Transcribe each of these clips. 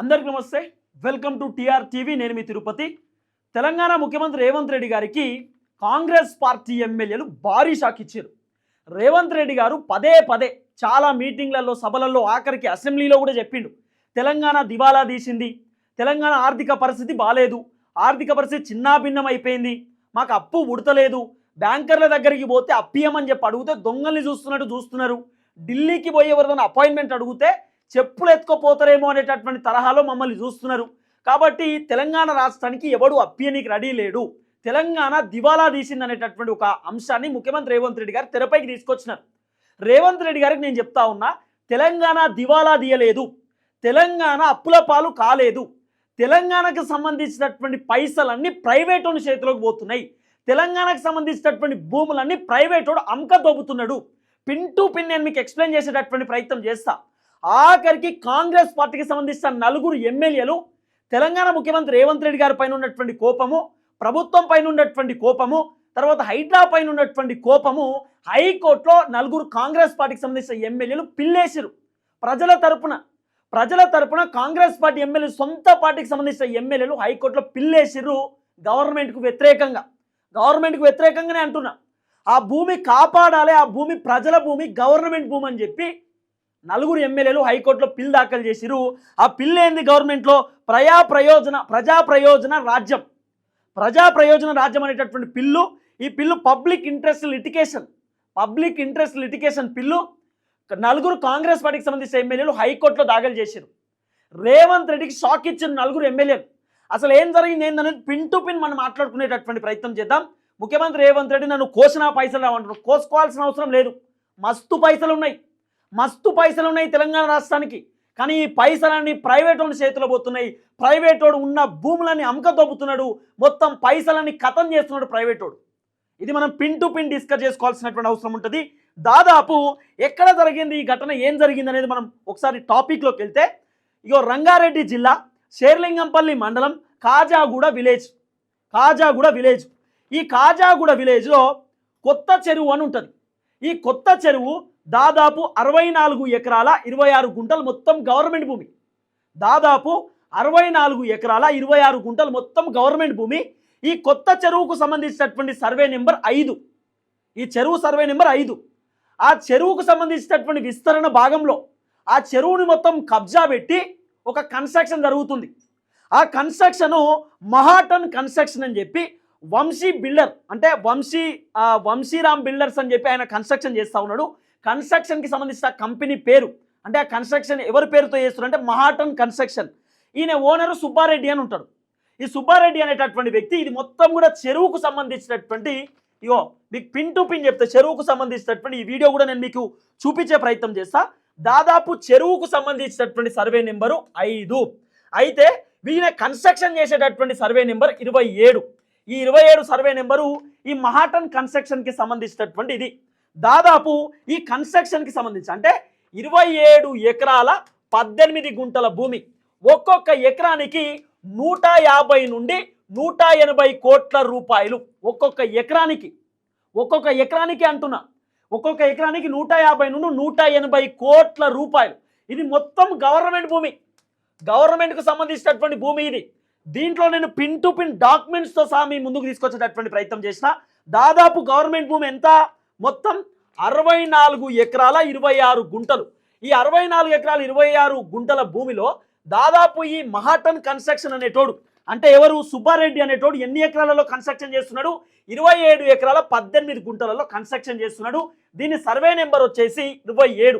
అందరికి నమస్తే. Welcome to TR TV. నేను మీ తిరుపతి. తెలంగాణ ముఖ్యమంత్రి రేవంత్ రెడ్డి గారికి కాంగ్రెస్ పార్టీ ఎమ్మెల్యేలు భారీ షాక్ ఇచ్చారు. రేవంత్ రెడ్డి గారు పదే పదే చాలా మీటింగ్లలో సభలలో ఆఖరికి అసెంబ్లీలో కూడా చెప్పిండు. తెలంగాణ దివాలా తీసింది. తెలంగాణ ఆర్థిక పరిస్థితి బాగాలేదు ఆర్థిక పరిస్థితి చిన్నాభిన్నం అయిపోయింది మాకు అప్పు ఉడతలేదు. బ్యాంకర్ల దగ్గరికి పోతే అప్పియమని చెప్పి అడిగితే దొంగల్ని చూస్తున్నట్టు చూస్తున్నారు. ఢిల్లీకి పోయే ఎవరిదైనా అపాయింట్మెంట్ అడిగితే చెప్పులు ఎత్తుకపోతారేమో అనేటటువంటి తరహాలో మమ్మల్ని చూస్తున్నారు. కాబట్టి తెలంగాణ రాష్ట్రానికి ఎవడు అప్పియనికి రెడీ లేడు. తెలంగాణ దివాలా తీసింది అనేటటువంటి ఒక అంశాన్ని ముఖ్యమంత్రి రేవంత్ రెడ్డి గారు తెరపైకి తీసుకొచ్చినారు. రేవంత్ రెడ్డి గారికి నేను చెప్తా ఉన్నా తెలంగాణ దివాలా తీయలేదు. తెలంగాణ అప్పుల పాలు కాలేదు. తెలంగాణకు సంబంధించినటువంటి పైసలన్నీ ప్రైవేటోని చేతిలోకి పోతున్నాయి. తెలంగాణకు సంబంధించినటువంటి భూములన్నీ ప్రైవేటోడు అమ్క దోపుతున్నాడు పిన్ టు పిన్ నేను మీకు ఎక్స్ప్లెయిన్ చేసేటటువంటి ప్రయత్నం చేస్తా. ఆఖరికి కాంగ్రెస్ పార్టీకి సంబంధించిన నలుగురు ఎమ్మెల్యేలు తెలంగాణ ముఖ్యమంత్రి రేవంత్ రెడ్డి గారి పైన ఉన్నటువంటి కోపము ప్రభుత్వం పైన ఉన్నటువంటి కోపము తర్వాత హైడ్రా పైన ఉన్నటువంటి కోపము హైకోర్టులో నలుగురు కాంగ్రెస్ పార్టీకి సంబంధించిన ఎమ్మెల్యేలు పిల్లేసిరు ప్రజల తరపున ప్రజల తరపున కాంగ్రెస్ పార్టీ ఎమ్మెల్యేలు సొంత పార్టీకి సంబంధించిన ఎమ్మెల్యేలు హైకోర్టులో పిల్లేసిర్రు గవర్నమెంట్కు వ్యతిరేకంగా. గవర్నమెంట్కు వ్యతిరేకంగానే అంటున్నా. ఆ భూమి కాపాడాలి ఆ భూమి ప్రజల భూమి గవర్నమెంట్ భూమి అని చెప్పి నలుగురు ఎమ్మెల్యేలు హైకోర్టులో పిల్ దాఖలు చేసిరు ఆ పిల్ ఏంది గవర్నమెంట్లో? ప్రజా ప్రయోజన ప్రజా ప్రయోజన రాజ్యం. ప్రజా ప్రయోజన రాజ్యం అనేటటువంటి పిల్లు ఈ PIL public interest litigation public interest litigation PIL నలుగురు కాంగ్రెస్ పార్టీకి సంబంధించిన ఎమ్మెల్యేలు హైకోర్టులో దాఖలు చేశారు రేవంత్ రెడ్డికి షాక్ ఇచ్చిన నలుగురు ఎమ్మెల్యేలు. అసలు ఏం జరిగింది ఏందనేది పిన్ టు పిన్ మనం మాట్లాడుకునేటటువంటి ప్రయత్నం చేద్దాం. ముఖ్యమంత్రి రేవంత్ రెడ్డి నన్ను కోసినా పైసలు రావంటారు కోసుకోవాల్సిన అవసరం లేదు. మస్తు పైసలు ఉన్నాయి. మస్తు పైసలు ఉన్నాయి తెలంగాణ రాష్ట్రానికి. కానీ ఈ పైసలన్నీ ప్రైవేట్ వాడి చేతిలో పోతున్నాయి. ప్రైవేట్ వాడు ఉన్న భూములన్నీ అమ్మక మొత్తం పైసలన్నీ కథం చేస్తున్నాడు ప్రైవేట్ వాడు ఇది మనం పిన్ టు పిన్ డిస్కస్ చేసుకోవాల్సినటువంటి అవసరం ఉంటుంది. దాదాపు ఎక్కడ జరిగింది ఈ ఘటన ఏం జరిగింది అనేది మనం ఒకసారి టాపిక్లోకి వెళ్తే ఇగో రంగారెడ్డి జిల్లా షేర్లింగంపల్లి మండలం కాజాగూడ విలేజ్. కాజాగూడ విలేజ్. ఈ కాజాగూడ విలేజ్లో కొత్త చెరువు అని ఉంటుంది. ఈ కొత్త చెరువు దాదాపు అరవై నాలుగు ఎకరాల ఇరవై ఆరు గుంటలు మొత్తం గవర్నమెంట్ భూమి. దాదాపు అరవై నాలుగు ఎకరాల ఇరవై ఆరు గుంటలు మొత్తం గవర్నమెంట్ భూమి. ఈ కొత్త చెరువుకు సంబంధించినటువంటి సర్వే నెంబర్ ఐదు. ఈ చెరువు సర్వే నెంబర్ ఐదు. ఆ చెరువుకు సంబంధించినటువంటి విస్తరణ భాగంలో ఆ చెరువుని మొత్తం కబ్జా పెట్టి ఒక కన్స్ట్రక్షన్ జరుగుతుంది. ఆ కన్స్ట్రక్షను మహాటన్ కన్స్ట్రక్షన్ అని చెప్పి వంశీ బిల్డర్ అంటే వంశీ వంశీరామ్ బిల్డర్స్ అని చెప్పి ఆయన కన్స్ట్రక్షన్ చేస్తూ ఉన్నాడు. కన్స్ట్రక్షన్కి సంబంధించిన కంపెనీ పేరు. అంటే ఆ కన్స్ట్రక్షన్ ఎవరి పేరుతో చేస్తున్నారు అంటే మహాటన్ కన్స్ట్రక్షన్. ఈయన ఓనరు సుబ్బారెడ్డి అని ఉంటాడు. ఈ సుబ్బారెడ్డి అనేటటువంటి వ్యక్తి ఇది మొత్తం కూడా చెరువుకు సంబంధించినటువంటి ఇగో మీకు పిన్ టు పిన్ చెప్తే చెరువుకు సంబంధించినటువంటి ఈ వీడియో కూడా నేను మీకు చూపించే ప్రయత్నం చేస్తా. దాదాపు చెరువుకు సంబంధించినటువంటి సర్వే నెంబరు ఐదు. అయితే వీళ్ళ కన్స్ట్రక్షన్ చేసేటటువంటి సర్వే నెంబర్ ఇరవై ఏడు. ఈ ఇరవై ఏడు సర్వే నెంబరు ఈ మహాటన్ కన్స్ట్రక్షన్కి సంబంధించినటువంటి ఇది. దాదాపు ఈ కన్స్ట్రక్షన్కి సంబంధించి అంటే ఇరవై ఏడు ఎకరాల పద్దెనిమిది గుంటల భూమి. ఒక్కొక్క ఎకరానికి నూట యాభై నుండి నూట ఎనభై కోట్ల రూపాయలు ఒక్కొక్క ఎకరానికి. ఒక్కొక్క ఎకరానికి అంటున్నా. ఒక్కొక్క ఎకరానికి నూట యాభై నుండి నూట ఎనభై కోట్ల రూపాయలు. ఇది మొత్తం గవర్నమెంట్ భూమి. గవర్నమెంట్కు సంబంధించినటువంటి భూమి ఇది. దీంట్లో నేను పిన్ టు పిన్ డాక్యుమెంట్స్తో సహా మీ ముందుకు తీసుకొచ్చేటటువంటి ప్రయత్నం చేసిన. దాదాపు గవర్నమెంట్ భూమి ఎంత? మొత్తం అరవై నాలుగు ఎకరాల ఇరవై ఆరు గుంటలు. ఈ అరవై నాలుగు ఎకరాల ఇరవై ఆరు గుంటల భూమిలో దాదాపు ఈ మహాటన్ కన్స్ట్రక్షన్ అనేటోడు అంటే ఎవరు? సుబ్బారెడ్డి అనేటోడు ఎన్ని ఎకరాలలో కన్స్ట్రక్షన్ చేస్తున్నాడు? ఇరవై ఏడు ఎకరాల పద్దెనిమిది గుంటలలో కన్స్ట్రక్షన్ చేస్తున్నాడు. దీని సర్వే నెంబర్ వచ్చేసి ఇరవై ఏడు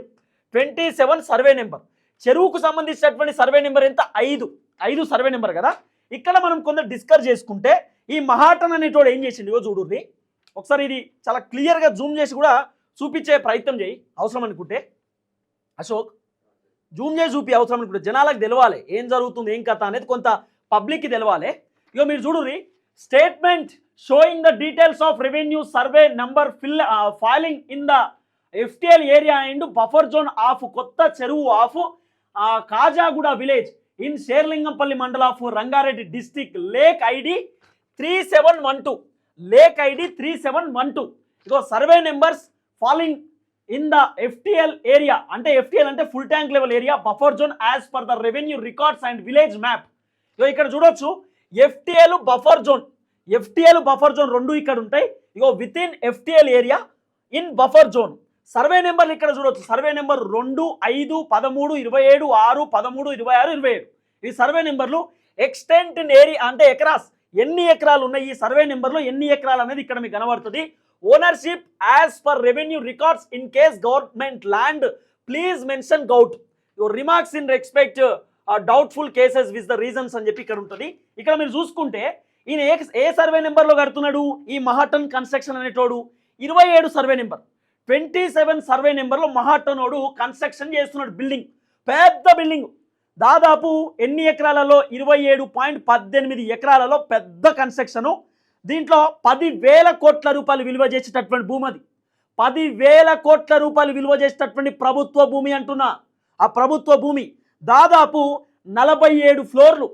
ట్వంటీ సెవెన్ సర్వే నెంబర్. చెరువుకు సంబంధించినటువంటి సర్వే నెంబర్ ఎంత? ఐదు. ఐదు సర్వే నెంబర్ కదా? ఇక్కడ మనం కొందరు డిస్కస్ చేసుకుంటే ఈ మహాటన్ అనేటోడు ఏం చేసిండు? ఇగో చూడుర్రి. ఒకసారి ఇది చాలా క్లియర్గా జూమ్ చేసి కూడా చూపించే ప్రయత్నం చేయి. అవసరం అనుకుంటే. అశోక్ జూమ్ చేసి చూపి అవసరం అనుకుంటే. జనాలకు తెలవాలి. ఏం జరుగుతుంది ఏం కథ అనేది కొంత పబ్లిక్కి తెలవాలి. ఇగో మీరు చూడండి statement showing the details of revenue survey number fill filling in the FTL area and buffer zone of కొత్త చెరువు of Kajaguda village in Serilingampally mandal of Rangareddy district lake ID three seven one two lake ID three seven one two ego survey numbers following in the FTL area అంటే FTL అంటే full tank level area buffer zone as per the revenue records and village map ఇగో ఇక్కడ చూడొచ్చు FTL buffer zone FTL buffer zone రెండు ఇక్కడ ఉంటాయి. ఇగో within FTL area in buffer zone survey నెంబర్లు ఇక్కడ చూడొచ్చు. సర్వే నెంబర్ రెండు ఐదు పదమూడు ఇరవై ఏడు ఆరు పదమూడు ఇరవై ఆరు ఇరవై ఏడు. ఈ సర్వే నెంబర్లు ఎక్స్టెంట్ ఇన్ ఏరియా అంటే ఎకరాస్ ఎన్ని ఎకరాలు ఉన్నాయి? ఈ సర్వే నెంబర్లో ఎన్ని ఎకరాలు అనేది ఇక్కడ మీకు కనబడుతుంది. Ownership as per revenue records in case government land please mention gout your remarks in respect doubtful cases with the reasons అని చెప్పి ఇక్కడ ఉంటుంది. ఇక్కడ మీరు చూసుకుంటే ఈయన ఏ ఏ సర్వే నెంబర్లో కడుతున్నాడు? ఈ మహాటన్ కన్స్ట్రక్షన్ అనేటోడు. ఇరవై ఏడు survey number. Twenty seven survey నెంబర్లో మహాటనోడు కన్స్ట్రక్షన్ చేస్తున్నాడు బిల్డింగ్. పెద్ద బిల్డింగ్. దాదాపు ఎన్ని ఎకరాలలో? ఇరవై ఏడు పాయింట్ పద్దెనిమిది ఎకరాలలో పెద్ద కన్స్ట్రక్షను. దీంట్లో పది వేల కోట్ల రూపాయలు విలువ చేసేటటువంటి భూమి అది. పది వేల కోట్ల రూపాయలు విలువ చేసేటటువంటి ప్రభుత్వ భూమి అంటున్నా. ఆ ప్రభుత్వ భూమి దాదాపు నలభై ఏడు ఫ్లోర్లు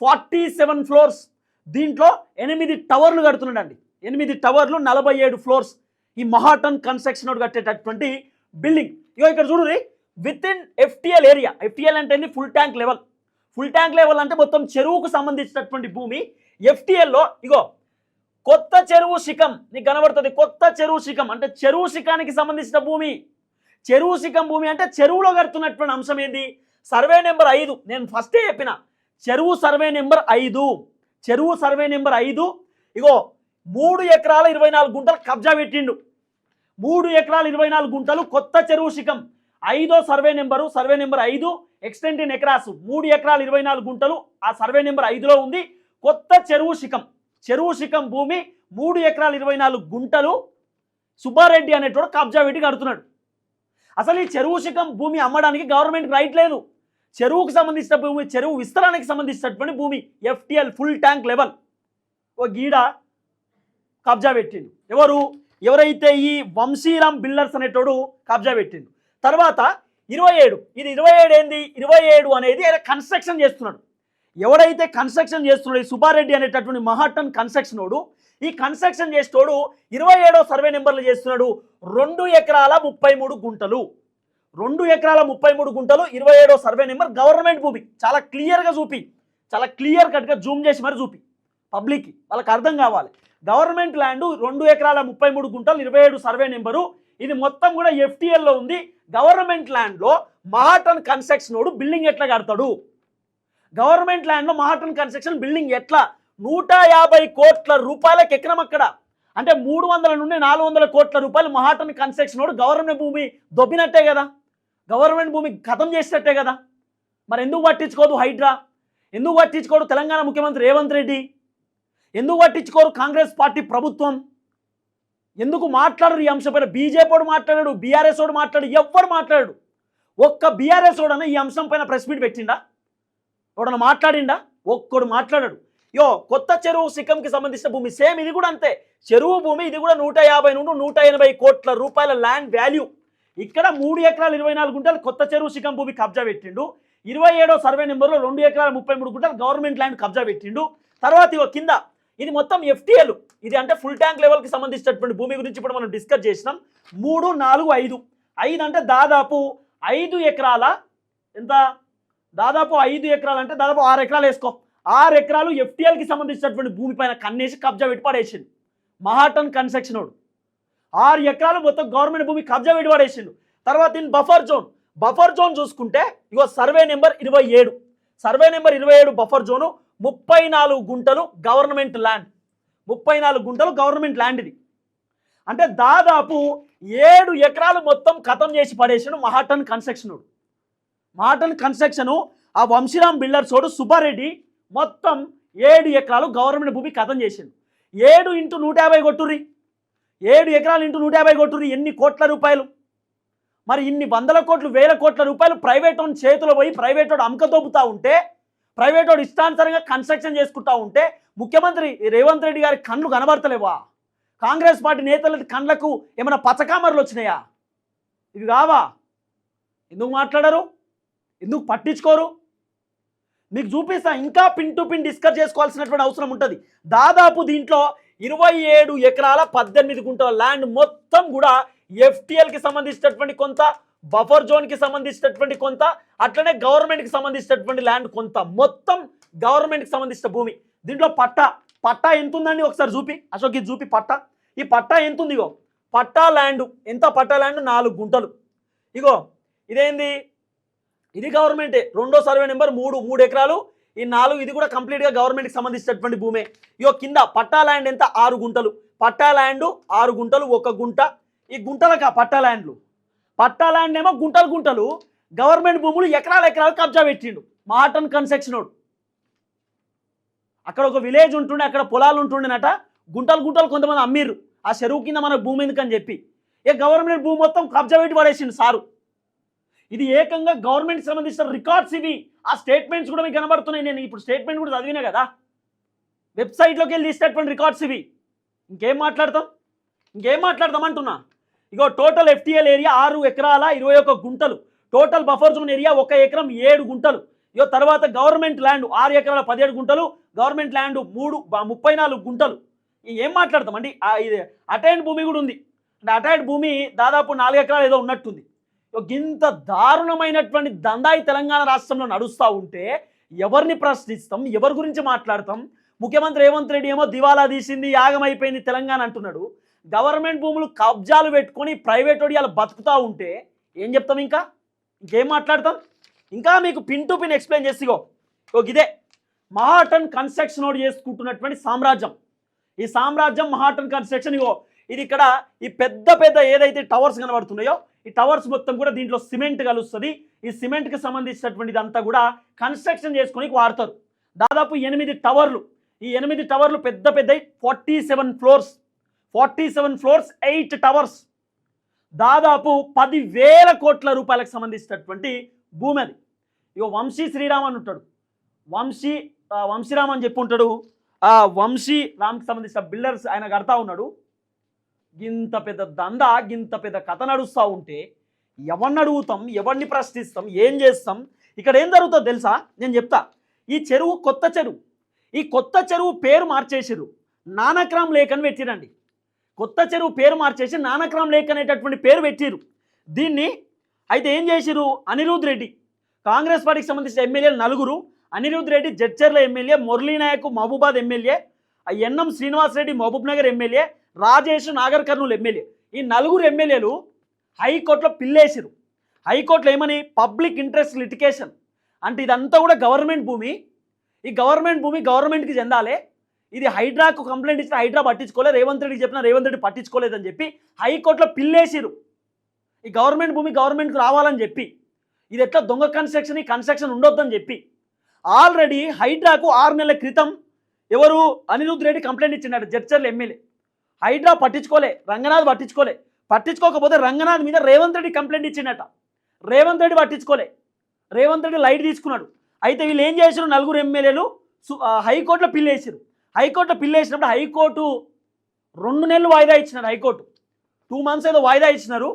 ఫార్టీ సెవెన్ ఫ్లోర్స్. దీంట్లో ఎనిమిది టవర్లు కడుతున్నాడండి. ఎనిమిది టవర్లు నలభై ఏడు ఫ్లోర్స్. ఈ మహాటన్ కన్స్ట్రక్షన్ కట్టేటటువంటి బిల్డింగ్. ఇగో ఇక్కడ చూడండి within FTL area FTL అంటే full tank level full tank level అంటే మొత్తం చెరువుకు సంబంధించినటువంటి భూమి. ఎఫ్టిఎల్లో ఇగో కొత్త చెరువు శిఖం. నీకు కనబడుతుంది. కొత్త చెరువు శిఖం. అంటే చెరువు శిఖానికి సంబంధించిన భూమి. చెరువు శిఖం భూమి అంటే చెరువులో కడుతున్నటువంటి అంశం ఏంది? సర్వే నెంబర్ ఐదు. నేను ఫస్టే చెప్పిన. చెరువు సర్వే నెంబర్ ఐదు. చెరువు సర్వే నెంబర్ ఐదు. ఇగో మూడు ఎకరాల ఇరవై నాలుగు గుంటలు కబ్జా పెట్టిండు. మూడు ఎకరాల ఇరవై నాలుగు గుంటలు కొత్త చెరువు శిఖం. ఐదో సర్వే నెంబరు సర్వే నెంబర్ ఐదు ఎక్స్టెంట్ ఇన్ ఎకరాస్ మూడు ఎకరాలు ఇరవై నాలుగు గుంటలు ఆ సర్వే నెంబర్ ఐదులో ఉంది. కొత్త చెరువు శిఖం చెరువు శిఖం భూమి మూడు ఎకరాలు ఇరవై నాలుగు గుంటలు సుబ్బారెడ్డి అనేటోడు కబ్జా పెట్టి కడుతున్నాడు అసలు ఈ చెరువు శిఖం భూమి అమ్మడానికి గవర్నమెంట్ రైట్ లేదు. చెరువుకు సంబంధించిన భూమి చెరువు విస్తరణకి సంబంధించినటువంటి భూమి ఎఫ్టిఎల్ ఫుల్ ట్యాంక్ లెవెల్. ఓ గీడ కబ్జా పెట్టిండు. ఎవరు? ఎవరైతే ఈ వంశీరామ్ బిల్డర్స్ అనేటోడు కబ్జా పెట్టిండు. తర్వాత ఇరవై ఏడు. ఇది ఇరవై ఏడు ఏంది? ఇరవై ఏడు అనేది ఆయన కన్స్ట్రక్షన్ చేస్తున్నాడు. ఎవడైతే కన్స్ట్రక్షన్ చేస్తున్నాడు ఈ సుబ్బారెడ్డి అనేటటువంటి మహాటన్ కన్స్ట్రక్షన్ వాడు ఈ కన్స్ట్రక్షన్ చేసేటోడు ఇరవై ఏడో సర్వే నెంబర్లు చేస్తున్నాడు రెండు ఎకరాల ముప్పై మూడు గుంటలు. రెండు ఎకరాల ముప్పై మూడు గుంటలు ఇరవై ఏడో సర్వే నెంబర్ గవర్నమెంట్ భూమి. చాలా క్లియర్గా చూపి. చాలా క్లియర్ కట్గా జూమ్ చేసి మరి చూపి. పబ్లిక్కి వాళ్ళకి అర్థం కావాలి. గవర్నమెంట్ ల్యాండ్ రెండు ఎకరాల ముప్పై మూడు గుంటలు ఇరవై ఏడు సర్వే నెంబరు ఇది మొత్తం కూడా ఎఫ్టీఎల్లో ఉంది. గవర్నమెంట్ ల్యాండ్లో మహాటన్ కన్స్ట్రక్షన్ వాడు బిల్డింగ్ ఎట్లా కడతాడు? గవర్నమెంట్ ల్యాండ్లో మహాటన్ కన్స్ట్రక్షన్ బిల్డింగ్ ఎట్లా? నూట యాభై కోట్ల రూపాయలకు ఎకరం అక్కడ. అంటే మూడు వందల నుండి నాలుగు వందల కోట్ల రూపాయలు మహాటన్ కన్స్ట్రక్షన్ వాడు గవర్నమెంట్ భూమి దొబ్బినట్టే కదా. గవర్నమెంట్ భూమి ఖతం చేసినట్టే కదా. మరి ఎందుకు పట్టించుకోదు హైడ్రా? ఎందుకు పట్టించుకోడు తెలంగాణ ముఖ్యమంత్రి రేవంత్ రెడ్డి? ఎందుకు పట్టించుకోరు కాంగ్రెస్ పార్టీ ప్రభుత్వం? ఎందుకు మాట్లాడరు ఈ అంశంపైన? బీజేపీ మాట్లాడాడు బీఆర్ఎస్ వాడు మాట్లాడు ఎవ్వరు మాట్లాడాడు. ఒక్క బీఆర్ఎస్ వాడన ఈ అంశం పైన ప్రెస్ మీట్ పెట్టిండా? ఎవడన్నా మాట్లాడిండా? ఒక్కడు మాట్లాడాడు. యో కొత్త చెరువు సిక్కంకి సంబంధించిన భూమి సేమ్ ఇది కూడా అంతే. చెరువు భూమి ఇది కూడా నూట యాభై నుండి నూట ఎనభై కోట్ల రూపాయల ల్యాండ్ వాల్యూ. ఇక్కడ మూడు ఎకరాలు ఇరవై నాలుగు గుంటలు కొత్త చెరువు సిక్కం భూమి కబ్జా పెట్టిండు. ఇరవై ఏడో సర్వే నెంబర్లో రెండు ఎకరాల ముప్పై మూడు గుంటలు గవర్నమెంట్ ల్యాండ్ కబ్జా పెట్టిండు. తర్వాత ఇగో కింద ఇది మొత్తం ఎఫ్టీఎల్. ఇది అంటే ఫుల్ ట్యాంక్ లెవెల్కి సంబంధించినటువంటి భూమి గురించి ఇప్పుడు మనం డిస్కస్ చేసినాం. మూడు నాలుగు ఐదు. ఐదు అంటే దాదాపు ఐదు ఎకరాల ఎంత? దాదాపు ఐదు ఎకరాలు అంటే దాదాపు ఆరు ఎకరాలు వేసుకో. ఆరు ఎకరాలు ఎఫ్టీఎల్కి సంబంధించినటువంటి భూమి పైన కన్నేసి కబ్జా విడిపడేసిండు మహాటన్ కన్స్ట్రక్షన్ వాడు. ఆరు ఎకరాలు మొత్తం గవర్నమెంట్ భూమి కబ్జా విడిపడేసిండు తర్వాత in buffer zone buffer zone చూసుకుంటే ఇగో సర్వే నెంబర్ ఇరవై ఏడు. సర్వే నెంబర్ ఇరవై ఏడు బఫర్ జోను ముప్పై నాలుగు గుంటలు గవర్నమెంట్ ల్యాండ్. ముప్పై నాలుగు గుంటలు గవర్నమెంట్ ల్యాండ్ ఇది. అంటే దాదాపు ఏడు ఎకరాలు మొత్తం ఖతం చేసి పడేసాడు మహాటన్ కన్స్ట్రక్షన్ మహాటన్ కన్స్ట్రక్షను ఆ వంశీరామ్ బిల్డర్ వాడు సుబ్బారెడ్డి మొత్తం ఏడు ఎకరాలు గవర్నమెంట్ భూమి ఖతం చేసిండు. ఏడు ఇంటూ నూట యాభై కొట్టుర్రి. ఏడు ఎకరాలు ఇంటూ నూట యాభై కొట్టుర్రి ఎన్ని కోట్ల రూపాయలు? మరి ఇన్ని వందల కోట్లు వేల కోట్ల రూపాయలు ప్రైవేట్ ఓన్ చేతిలో పోయి ప్రైవేట్ వాడు అమ్మకదొబ్బుతా ఉంటే ప్రైవేట్ వాడు ఇష్టానుసారంగా కన్స్ట్రక్షన్ చేసుకుంటా ఉంటే ముఖ్యమంత్రి రేవంత్ రెడ్డి గారి కళ్ళు కనబడతలేవా? కాంగ్రెస్ పార్టీ నేతల కండ్లకు ఏమైనా పచ్చకామర్లు వచ్చినాయా? ఇవి కావా? ఎందుకు మాట్లాడరు? ఎందుకు పట్టించుకోరు? మీకు చూపిస్తా ఇంకా పిన్ టు పిన్ డిస్కస్ చేసుకోవాల్సినటువంటి అవసరం ఉంటుంది. దాదాపు దీంట్లో ఇరవై ఏడు ఎకరాల పద్దెనిమిది గుంటల ల్యాండ్ మొత్తం కూడా ఎఫ్టీఎల్కి సంబంధించినటువంటి కొంత బఫర్ జోన్కి సంబంధించినటువంటి కొంత అట్లనే గవర్నమెంట్కి సంబంధించినటువంటి ల్యాండ్ కొంత. మొత్తం గవర్నమెంట్కి సంబంధించిన భూమి. దీంట్లో పట్టా. పట్టా ఎంత ఉందండి ఒకసారి చూపి. అశోక్ ఇది చూపి పట్టా. ఈ పట్టా ఎంత ఉంది ఇగో పట్టా ల్యాండ్ ఎంత పట్టా ల్యాండ్ నాలుగు గుంటలు. ఇగో ఇదేంది? ఇది గవర్నమెంటే రెండో సర్వే నెంబర్ మూడు. మూడు ఎకరాలు. ఈ నాలుగు ఇది కూడా కంప్లీట్గా గవర్నమెంట్కి సంబంధించినటువంటి భూమే. ఇగో కింద పట్టా ల్యాండ్ ఎంత? ఆరు గుంటలు. పట్టా ల్యాండ్ ఆరు గుంటలు ఒక గుంట. ఈ గుంటలకా పట్టా ల్యాండ్లు పట్టాల్యాండ్ ఏమో గుంటలు గుంటలు గవర్నమెంట్ భూములు ఎకరాల ఎకరాలు కబ్జా పెట్టిండు. మార్టన్ కన్స్ట్రక్షన్ అక్కడ ఒక విలేజ్ ఉంటుండే అక్కడ పొలాలు ఉంటుండేనట. గుంటలు గుంటలు కొంతమంది అమ్మిర్రు. ఆ చెరువు కింద మన భూమి ఎందుకని చెప్పి. ఏ గవర్నమెంట్ భూమి మొత్తం కబ్జా పెట్టి పడేసిండు సారు. ఇది ఏకంగా గవర్నమెంట్ సంబంధించిన రికార్డ్స్ ఇవి. ఆ స్టేట్మెంట్స్ కూడా మీకు కనబడుతున్నాయి. నేను ఇప్పుడు స్టేట్మెంట్ కూడా చదివినా కదా. వెబ్సైట్లోకి వెళ్ళి తీసేటటువంటి రికార్డ్స్ ఇవి. ఇంకేం మాట్లాడతాం ఇంకేం మాట్లాడదాం అంటున్నా? ఇగో టోటల్ ఎఫ్టీఎల్ ఏరియా ఆరు ఎకరాల ఇరవై ఒక్క గుంటలు. టోటల్ బఫర్ జోన్ ఏరియా ఒక ఎకరం ఏడు గుంటలు. ఇగో తర్వాత గవర్నమెంట్ ల్యాండ్ ఆరు ఎకరాల పదిహేడు గుంటలు గవర్నమెంట్ ల్యాండ్ మూడు ముప్పై నాలుగు గుంటలు. ఏం మాట్లాడతాం అండి? ఇది అటైన్ భూమి కూడా ఉంది. అంటే అటైండ్ భూమి దాదాపు నాలుగు ఎకరాలు ఏదో ఉన్నట్టుంది. ఇంత దారుణమైనటువంటి దందాయి తెలంగాణ రాష్ట్రంలో నడుస్తూ ఉంటే ఎవరిని ప్రశ్నిస్తాం? ఎవరి గురించి మాట్లాడతాం? ముఖ్యమంత్రి రేవంత్ రెడ్డి ఏమో దివాలా తీసింది యాగం అయిపోయింది తెలంగాణ అంటున్నాడు. గవర్నమెంట్ భూములు కబ్జాలు పెట్టుకొని ప్రైవేట్ వాళ్ళు బతుకుతూ ఉంటే ఏం చెప్తాం ఇంకా? ఇంకేం మాట్లాడతాం? ఇంకా మీకు పిన్ టు పిన్ ఎక్స్ప్లెయిన్ చేసిగో ఓ ఇదే. మహాటన్ కన్స్ట్రక్షన్ వాడు చేసుకుంటున్నటువంటి సామ్రాజ్యం. ఈ సామ్రాజ్యం మహాటన్ కన్స్ట్రక్షన్ ఇగో ఇది ఇక్కడ ఈ పెద్ద పెద్ద ఏదైతే టవర్స్ కనబడుతున్నాయో ఈ టవర్స్ మొత్తం కూడా దీంట్లో సిమెంట్ కలుస్తుంది. ఈ సిమెంట్కి సంబంధించినటువంటిది అంతా కూడా కన్స్ట్రక్షన్ చేసుకొని వాడతారు. దాదాపు ఎనిమిది టవర్లు. ఈ ఎనిమిది టవర్లు పెద్ద పెద్ద forty seven floors. Forty seven floors eight towers దాదాపు పదివేల కోట్ల రూపాయలకు సంబంధించినటువంటి భూమి అది. ఇగో వంశీ శ్రీరామ్ అని ఉంటాడు. వంశీ వంశీరామ్ అని చెప్పి ఉంటాడు. ఆ వంశీ రామ్కి సంబంధించిన బిల్డర్స్ ఆయన కడతా ఉన్నాడు. గింత పెద్ద దంద గింత పెద్ద కథ నడుస్తూ ఉంటే ఎవరిని అడుగుతాం ఎవరిని ప్రశ్నిస్తాం ఏం చేస్తాం? ఇక్కడ ఏం జరుగుతుందో తెలుసా? నేను చెప్తా. ఈ చెరువు కొత్త చెరువు. ఈ కొత్త చెరువు పేరు మార్చేసిర్రు. నానక్రామ్ లేక్ అని పెట్టిరండి. కొత్త చెరువు పేరు మార్చేసి నానక్రామ్ లేక్ అనేటటువంటి పేరు పెట్టిరు దీన్ని అయితే ఏం చేసిరు అనిరుద్ రెడ్డి. కాంగ్రెస్ పార్టీకి సంబంధించిన ఎమ్మెల్యేలు నలుగురు Anirudh Reddy Jadcherla MLA Murali Naik Mahabubabad MLA NM Srinivasa Reddy Mahabub Nagar MLA Rajesh Nagar Kurnool MLA. ఈ నలుగురు ఎమ్మెల్యేలు హైకోర్టులో పిల్లేసిరు హైకోర్టులో ఏమని? Public interest litigation. అంటే ఇదంతా కూడా గవర్నమెంట్ భూమి. ఈ గవర్నమెంట్ భూమి గవర్నమెంట్కి చెందాలి. ఇది హైడ్రాకు కంప్లైంట్ ఇచ్చిన హైడ్రా పట్టించుకోలేదు రేవంత్ రెడ్డికి చెప్పిన రేవంత్ రెడ్డి పట్టించుకోలేదని చెప్పి హైకోర్టులో పిల్లేసిరు ఈ గవర్నమెంట్ భూమి గవర్నమెంట్కి రావాలని చెప్పి ఇది ఎట్లా దొంగ కన్స్ట్రక్షన్ ఈ కన్స్ట్రక్షన్ ఉండొద్దని చెప్పి ఆల్రెడీ హైడ్రాకు ఆరు నెలల క్రితం ఎవరు అనిరుద్ రెడ్డి కంప్లైంట్ ఇచ్చిండట జడ్చర్ల ఎమ్మెల్యే. హైడ్రా పట్టించుకోలే రంగనాథ్ పట్టించుకోలే. పట్టించుకోకపోతే రంగనాథ్ మీద రేవంత్ రెడ్డి కంప్లైంట్ ఇచ్చిండట. రేవంత్ రెడ్డి పట్టించుకోలే. రేవంత్ రెడ్డి లైట్ తీసుకున్నాడు. అయితే వీళ్ళు ఏం చేశారు నలుగురు ఎమ్మెల్యేలు హైకోర్టులో పిల్లేసారు హైకోర్టులో పిల్లు వేసినప్పుడు హైకోర్టు రెండు నెలలు వాయిదా ఇచ్చినారు హైకోర్టు. టూ మంత్స్ ఏదో వాయిదా ఇచ్చినారు.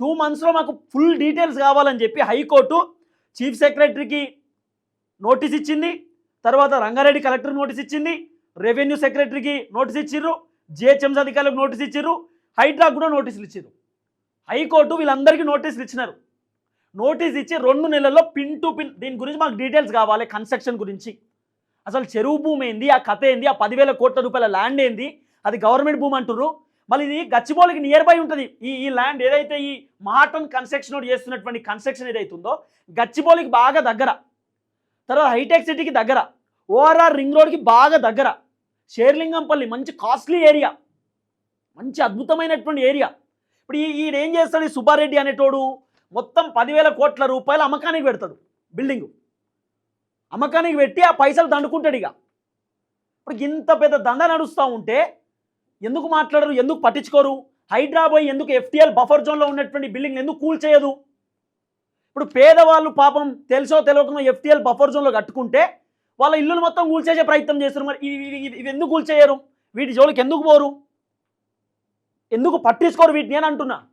టూ మంత్స్లో మాకు ఫుల్ డీటెయిల్స్ కావాలని చెప్పి హైకోర్టు చీఫ్ సెక్రటరీకి నోటీస్ ఇచ్చింది. తర్వాత రంగారెడ్డి కలెక్టర్ నోటీస్ ఇచ్చింది. రెవెన్యూ సెక్రటరీకి నోటీస్ ఇచ్చిర్రు. జిహెచ్ఎంసీ అధికారులకు నోటీస్ ఇచ్చిర్రు. హైడ్రాకు కూడా నోటీసులు ఇచ్చారు హైకోర్టు వీళ్ళందరికీ నోటీసులు ఇచ్చినారు. నోటీస్ ఇచ్చి రెండు నెలల్లో పిన్ టు పిన్ దీని గురించి మాకు డీటెయిల్స్ కావాలి కన్స్ట్రక్షన్ గురించి. అసలు చెరువు భూమి ఏంది? ఆ కథ ఏంది? ఆ పదివేల కోట్ల రూపాయల ల్యాండ్ ఏంది? అది గవర్నమెంట్ భూమి అంటుర్రు. మళ్ళీ ఇది గచ్చిబౌలికి నియర్ బై ఉంటుంది. ఈ ఈ ల్యాండ్ ఏదైతే ఈ మహాటన్ కన్స్ట్రక్షన్ చేస్తున్నటువంటి కన్స్ట్రక్షన్ ఏదైతుందో ఉందో గచ్చిబౌలికి బాగా దగ్గర. తర్వాత హైటెక్ సిటీకి దగ్గర. ఓఆర్ఆర్ రింగ్ రోడ్కి బాగా దగ్గర. షేర్లింగంపల్లి మంచి కాస్ట్లీ ఏరియా మంచి అద్భుతమైనటువంటి ఏరియా ఇప్పుడు ఈ ఈయన ఏం చేస్తాడు? ఈ సుబ్బారెడ్డి అనేటోడు మొత్తం పదివేల కోట్ల రూపాయలు అమ్మకానికి పెడతాడు. బిల్డింగ్ అమ్మకానికి పెట్టి ఆ పైసలు దండుకుంటాడు ఇక. ఇప్పుడు ఇంత పెద్ద దండ నడుస్తూ ఉంటే ఎందుకు మాట్లాడరు ఎందుకు పట్టించుకోరు? హైదరాబాద్ ఎందుకు ఎఫ్టీఎల్ బఫర్ జోన్లో ఉన్నటువంటి బిల్డింగ్ ఎందుకు కూల్ చేయదు? ఇప్పుడు పేదవాళ్ళు పాపం తెలుసో తెలియకుండా ఎఫ్టీఎల్ బఫర్ జోన్లో కట్టుకుంటే వాళ్ళ ఇల్లులు మొత్తం కూల్చేసే ప్రయత్నం చేస్తున్నారు. మరి ఇవి ఇవి- ఇవి ఎందుకు కూల్చేయరు వీటి జోలికి ఎందుకు పోరు? ఎందుకు పట్టించుకోరు వీటిని అని అంటున్నా.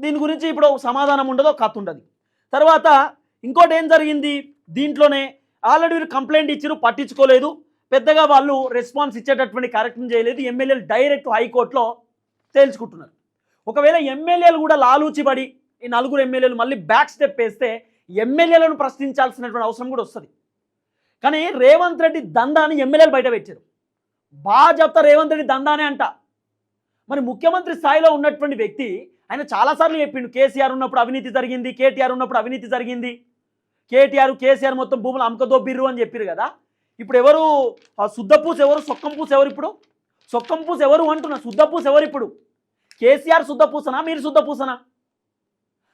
దీని గురించి ఇప్పుడు సమాధానం ఉండదు కథ ఉండదు. తర్వాత ఇంకోటి ఏం జరిగింది? దీంట్లోనే ఆల్రెడీ వీరు కంప్లైంట్ ఇచ్చారు పట్టించుకోలేదు. పెద్దగా వాళ్ళు రెస్పాన్స్ ఇచ్చేటటువంటి కార్యక్రమం చేయలేదు. ఎమ్మెల్యేలు డైరెక్ట్ హైకోర్టులో తేల్చుకుంటున్నారు. ఒకవేళ ఎమ్మెల్యేలు కూడా లాలూచిబడి ఈ నలుగురు ఎమ్మెల్యేలు మళ్ళీ బ్యాక్ స్టెప్ వేస్తే ఎమ్మెల్యేలను ప్రశ్నించాల్సినటువంటి అవసరం కూడా వస్తుంది. కానీ రేవంత్ రెడ్డి దందాని ఎమ్మెల్యేలు బయట పెట్టారు. బాగా చెప్తా రేవంత్ రెడ్డి దందానే అంట. మరి ముఖ్యమంత్రి స్థాయిలో ఉన్నటువంటి వ్యక్తి ఆయన చాలాసార్లు చెప్పిండు కేసీఆర్ ఉన్నప్పుడు అవినీతి జరిగింది కేటీఆర్ ఉన్నప్పుడు అవినీతి జరిగింది. కేటీఆర్ కేసీఆర్ మొత్తం భూములు అమ్మకదోబ్బిర్రు అని చెప్పారు కదా. ఇప్పుడు ఎవరు ఆ శుద్ధపూస ఎవరు సొక్కం పూస ఎవరు ఇప్పుడు? సొక్కం పూస ఎవరు అంటున్నా? శుద్ధపూస ఎవరు ఇప్పుడు? కేసీఆర్ శుద్ధపూసనా మీరు శుద్ధపూసనా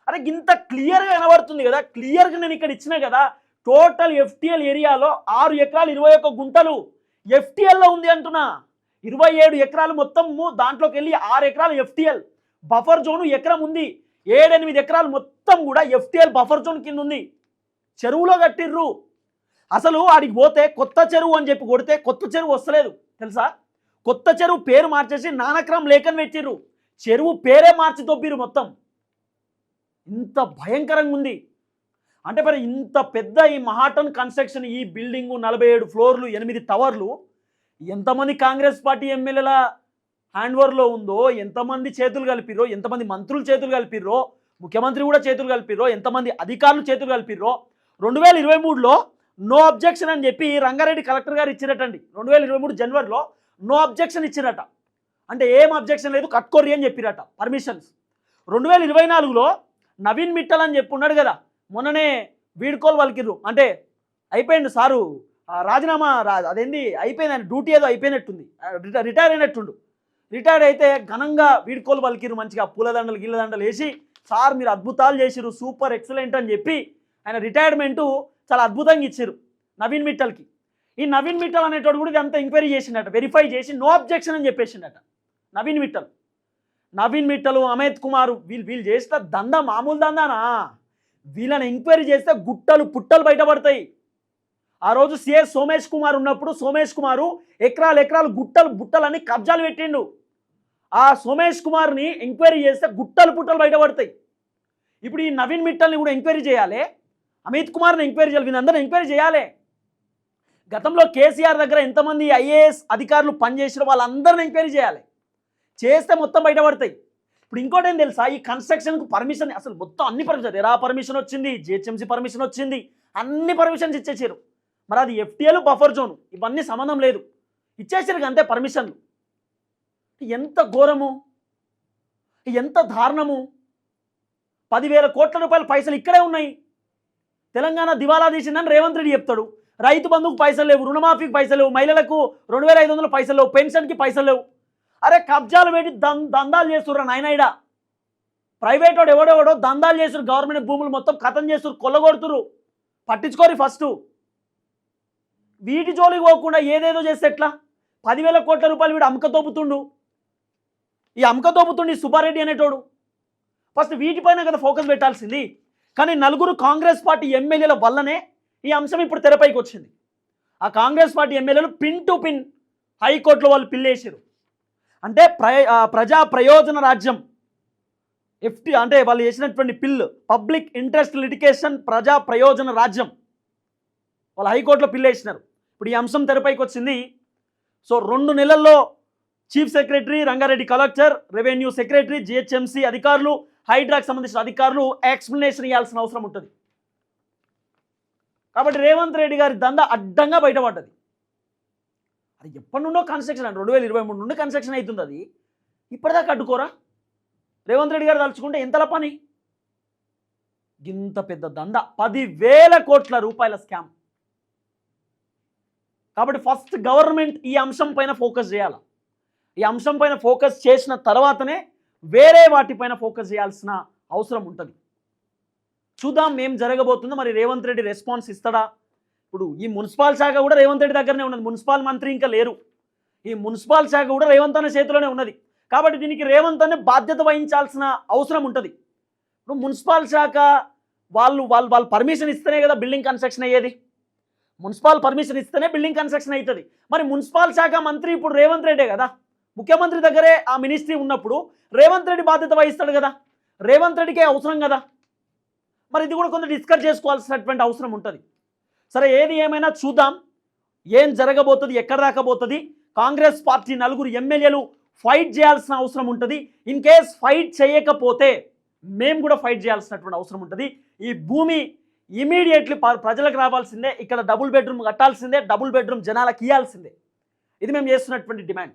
అరే ఇంత క్లియర్గా కనబడుతుంది కదా. క్లియర్గా నేను ఇక్కడ ఇచ్చిన కదా టోటల్ ఎఫ్టిఎల్ ఏరియాలో ఆరు ఎకరాలు ఇరవై ఒక్క గుంటలు ఎఫ్టిఎల్లో ఉంది అంటున్నా. ఇరవై ఏడు ఎకరాలు మొత్తము దాంట్లోకి వెళ్ళి ఆరు ఎకరాలు ఎఫ్టిఎల్ బఫర్ జోను ఎకరం ఉంది. ఏడెనిమిది ఎకరాలు మొత్తం కూడా ఎఫ్టిఎల్ బఫర్ జోన్ కింద ఉంది. చెరువులో కట్టిర్రు. అసలు ఆడికి పోతే కొత్త చెరువు అని చెప్పి కొడితే కొత్త చెరువు వస్తలేదు. తెలుసా? కొత్త చెరువు పేరు మార్చేసి నానక్రమ్ లేఖను పెట్టిర్రు. చెరువు పేరే మార్చి తొబ్బిరు మొత్తం. ఇంత భయంకరంగా ఉంది. అంటే మరి ఇంత పెద్ద ఈ మహాటన్ కన్స్ట్రక్షన్ ఈ బిల్డింగు నలభై ఏడు ఫ్లోర్లు ఎనిమిది టవర్లు ఎంతమంది కాంగ్రెస్ పార్టీ ఎమ్మెల్యేల హ్యాండ్వర్లో ఉందో ఎంతమంది చేతులు కలిపిర్రో ఎంతమంది మంత్రులు చేతులు కలిపిర్రో ముఖ్యమంత్రి కూడా చేతులు కలిపిర్రో ఎంతమంది అధికారులు చేతులు కలిపిర్రో రెండు వేల ఇరవై మూడులో నో అబ్జెక్షన్ అని చెప్పి రంగారెడ్డి కలెక్టర్ గారు ఇచ్చినట్టండి. రెండు వేల ఇరవై మూడు జనవరిలో నో అబ్జెక్షన్ ఇచ్చిరట అంటే ఏం అబ్జెక్షన్ లేదు కట్టుకోరి అని చెప్పిరట. పర్మిషన్స్. రెండు వేల ఇరవై నాలుగులో నవీన్ మిట్టల్ అని చెప్పి ఉన్నాడు కదా మొన్ననే వీడ్కోలు పలికిర్రు. అంటే అయిపోయింది సారు ఆ రాజీనామా రా అదేంది అయిపోయింది ఆయన డ్యూటీ ఏదో అయిపోయినట్టుంది. రిటైర్ అయినట్టుండు. రిటైర్ అయితే ఘనంగా వీడ్కోలు పలికిరు మంచిగా పూలదండలు గిల్లదండలు వేసి సార్ మీరు అద్భుతాలు చేసిరు సూపర్ ఎక్సలెంట్ అని చెప్పి ఆయన రిటైర్మెంటు చాలా అద్భుతంగా ఇచ్చారు నవీన్ మిట్టల్కి. ఈ నవీన్ మిట్టల్ అనేటోడు కూడా ఇదంతా ఎంక్వైరీ చేసిండట వెరిఫై చేసి నో అబ్జెక్షన్ అని చెప్పేసిండట నవీన్ మిట్టల్. నవీన్ మిట్టలు అమిత్ కుమార్ వీళ్ళు వీళ్ళు చేస్తే దందా మామూలు దందానా? వీళ్ళని ఎంక్వైరీ చేస్తే గుట్టలు పుట్టలు బయటపడతాయి. ఆ రోజు సిఎస్ సోమేష్ కుమార్ ఉన్నప్పుడు సోమేష్ కుమారు ఎకరాలు ఎకరాలు గుట్టలు బుట్టలన్నీ కబ్జాలు పెట్టిండు. ఆ సోమేష్ కుమార్ని ఎంక్వైరీ చేస్తే గుట్టలు పుట్టలు బయటపడతాయి. ఇప్పుడు ఈ నవీన్ మిట్టల్ని కూడా ఎంక్వైరీ చేయాలి. అమిత్ కుమార్ని ఎంక్వైరీ చేయాలి వీళ్ళందరూ ఎంక్వైరీ చేయాలి. గతంలో కేసీఆర్ దగ్గర ఎంతమంది ఐఏఎస్ అధికారులు పనిచేసిన వాళ్ళందరిని ఎంక్వైరీ చేయాలి. చేస్తే మొత్తం బయటపడతాయి. ఇప్పుడు ఇంకోటి ఏం తెలుసా? ఈ కన్స్ట్రక్షన్కు పర్మిషన్ అసలు మొత్తం అన్ని పర్మిషన్ ఎరా పర్మిషన్ వచ్చింది జిహెచ్ఎంసీ పర్మిషన్ వచ్చింది అన్ని పర్మిషన్స్ ఇచ్చేసారు. మరి అది ఎఫ్టీఏలు బఫర్ జోన్ ఇవన్నీ సంబంధం లేదు. ఇచ్చేసారు అంతే పర్మిషన్లు ఎంత ఘోరము? ఎంత దారుణము? పదివేల కోట్ల రూపాయల పైసలు ఇక్కడే ఉన్నాయి. తెలంగాణ దివాలా తీసిందని రేవంత్ రెడ్డి చెప్తాడు. రైతు బంధుకు పైసలు లేవు రుణమాఫీకి పైసలు లేవు మహిళలకు రెండు వేల ఐదు వందల పైసలు లేవు పెన్షన్కి పైసలు లేవు. అరే కబ్జాలు పెట్టి దం దందాలు చేస్తుర్రా నాయనాయిడా. ప్రైవేట్ వాడు ఎవడెవడో దందాలు చేస్తారు గవర్నమెంట్ భూములు మొత్తం కథం చేస్తారు కొల్లగొడుతురు పట్టించుకోరు ఫస్ట్ వీటి జోలికి పోకుండా ఏదేదో చేస్తే ఎట్లా? పదివేల కోట్ల రూపాయలు వీడు అమ్మక తోపుతుండు. ఈ అమ్మక తోపుతుండు సుబ్బారెడ్డి అనేటోడు. ఫస్ట్ వీటిపైన కదా ఫోకస్ పెట్టాల్సింది. కానీ నలుగురు కాంగ్రెస్ పార్టీ ఎమ్మెల్యేల వల్లనే ఈ అంశం ఇప్పుడు తెరపైకి వచ్చింది. ఆ కాంగ్రెస్ పార్టీ ఎమ్మెల్యేలు పిన్ టు పిన్ హైకోర్టులో వాళ్ళు పిల్లేసారు అంటే ప్ర ప్రజా ప్రయోజన రాజ్యం ఎఫ్టి అంటే వాళ్ళు చేసినటువంటి పిల్ పబ్లిక్ ఇంట్రెస్ట్ లిటికేషన్ ప్రజా ప్రయోజన రాజ్యం వాళ్ళు హైకోర్టులో పిల్లేసినారు ఇప్పుడు ఈ అంశం తెరపైకి వచ్చింది. సో రెండు నెలల్లో chief secretary Rangareddy collector revenue secretary GHMC అధికారులు హైడ్రాకి సంబంధించిన అధికారులు ఎక్స్ప్లెనేషన్ ఇవ్వాల్సిన అవసరం ఉంటుంది. కాబట్టి రేవంత్ రెడ్డి గారి దంద అడ్డంగా బయటపడ్డది. అది ఎప్పటి నుండో కన్స్ట్రక్షన్ అండి. రెండు వేల ఇరవై మూడు నుండి కన్స్ట్రక్షన్ అవుతుంది అది. ఇప్పటిదాకా అడ్డుకోరా? రేవంత్ రెడ్డి గారు తలుచుకుంటే ఎంతల పని? ఇంత పెద్ద దంద. పదివేల కోట్ల రూపాయల స్కామ్ కాబట్టి ఫస్ట్ గవర్నమెంట్ ఈ అంశం పైన ఫోకస్ చేయాలి? ఈ అంశం పైన ఫోకస్ చేసిన తర్వాతనే వేరే వాటిపైన ఫోకస్ చేయాల్సిన అవసరం ఉంటుంది. చూద్దాం ఏం జరగబోతుందో. మరి రేవంత్ రెడ్డి రెస్పాన్స్ ఇస్తాడా? ఇప్పుడు ఈ మున్సిపల్ శాఖ కూడా రేవంత్ రెడ్డి దగ్గరనే ఉన్నది. మున్సిపల్ మంత్రి ఇంకా లేరు. ఈ మున్సిపల్ శాఖ కూడా రేవంత్ అనే చేతిలోనే ఉన్నది. కాబట్టి దీనికి రేవంత్ అనే బాధ్యత వహించాల్సిన అవసరం ఉంటుంది. ఇప్పుడు మున్సిపల్ శాఖ వాళ్ళు వాళ్ళు వాళ్ళు పర్మిషన్ ఇస్తేనే కదా బిల్డింగ్ కన్స్ట్రక్షన్ అయ్యేది. మున్సిపల్ పర్మిషన్ ఇస్తేనే బిల్డింగ్ కన్స్ట్రక్షన్ అవుతుంది. మరి మున్సిపల్ శాఖ మంత్రి ఇప్పుడు రేవంత్ రెడ్డే కదా. ముఖ్యమంత్రి దగ్గరే ఆ మినిస్ట్రీ ఉన్నప్పుడు రేవంత్ రెడ్డి బాధ్యత వహిస్తాడు కదా. రేవంత్ రెడ్డికే అవసరం కదా. మరి ఇది కూడా కొంత డిస్కస్ చేసుకోవాల్సినటువంటి అవసరం ఉంటుంది. సరే ఏది ఏమైనా చూద్దాం. ఏం జరగబోతుంది ఎక్కడ రాకపోతుంది. కాంగ్రెస్ పార్టీ నలుగురు ఎమ్మెల్యేలు ఫైట్ చేయాల్సిన అవసరం ఉంటుంది. ఇన్ కేస్ ఫైట్ చేయకపోతే మేము కూడా ఫైట్ చేయాల్సినటువంటి అవసరం ఉంటుంది. ఈ భూమి ఇమీడియట్లీ ప్రజలకు రావాల్సిందే. ఇక్కడ డబుల్ బెడ్రూమ్ కట్టాల్సిందే డబుల్ బెడ్రూమ్ జనాలకు ఇవ్వాల్సిందే ఇది మేము చేస్తున్నటువంటి డిమాండ్.